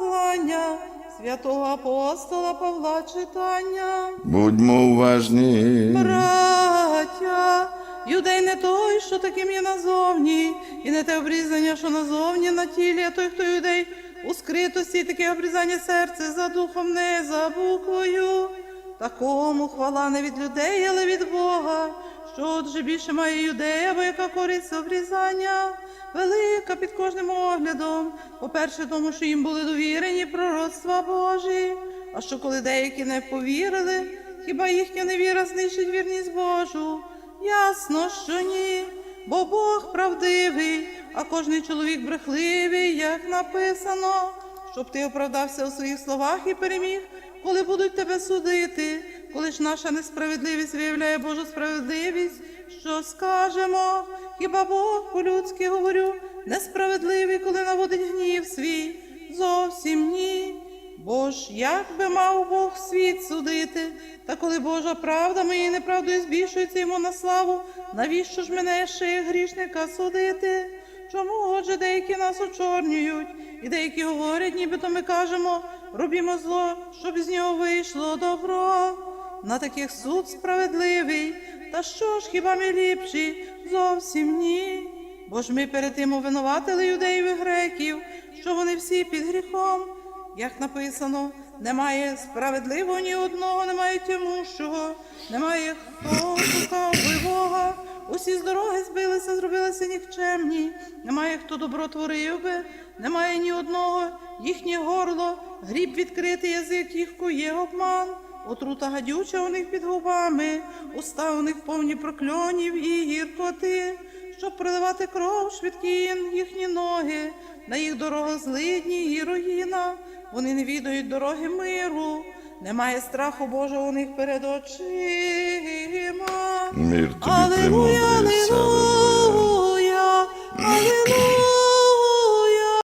послання святого апостола Павла читання. Будьмо уважні. Браття, юдей не той, що таким є назовні, і не те обрізання, що назовні на тілі, а той, хто юдей у скритості, таке обрізання серця за духом, не за буквою. Такому хвала не від людей, але від Бога. Що отже більше має юдея, бо яка користь обрізання, велика під кожним оглядом. По-перше, тому що їм були довірені пророцтва Божі. А що коли деякі не повірили, хіба їхня невіра знищить вірність Божу? Ясно, що ні, бо Бог правдивий, а кожний чоловік брехливий, як написано, щоб ти оправдався у своїх словах і переміг, коли будуть тебе судити, коли наша несправедливість виявляє Божу справедливість, що скажемо? Хіба Бог по-людськи говорю, несправедливий, коли наводить гнів свій? Зовсім ні. Бо ж як би мав Бог світ судити, та коли Божа правда моєю неправдою збільшується йому на славу, навіщо ж мене ще як грішника судити? Чому отже деякі нас очорнюють, і деякі говорять, нібито ми кажемо, робімо зло, щоб з нього вийшло добро. На таких суд справедливий, та що ж хіба ми ліпші? Зовсім ні. Бо ж ми перед тим обвинуватили юдеїв і греків, що вони всі під гріхом. Як написано, немає справедливого ні одного, немає тямущого, немає хто шукав Бога. Усі з дороги збилися, зробилися нікчемні. Немає хто добро творив би, немає ні одного, їхнє горло, гріб відкритий язик їх кує обман. Отрута гадюча у них під губами, уста у них повні прокльонів і гіркоти, щоб проливати кров швидкі їхні ноги, на їх дорогах злидні і руїна. Вони не відають дороги миру, немає страху Божого у них перед очима. Мир тобі премудрість. алілуя.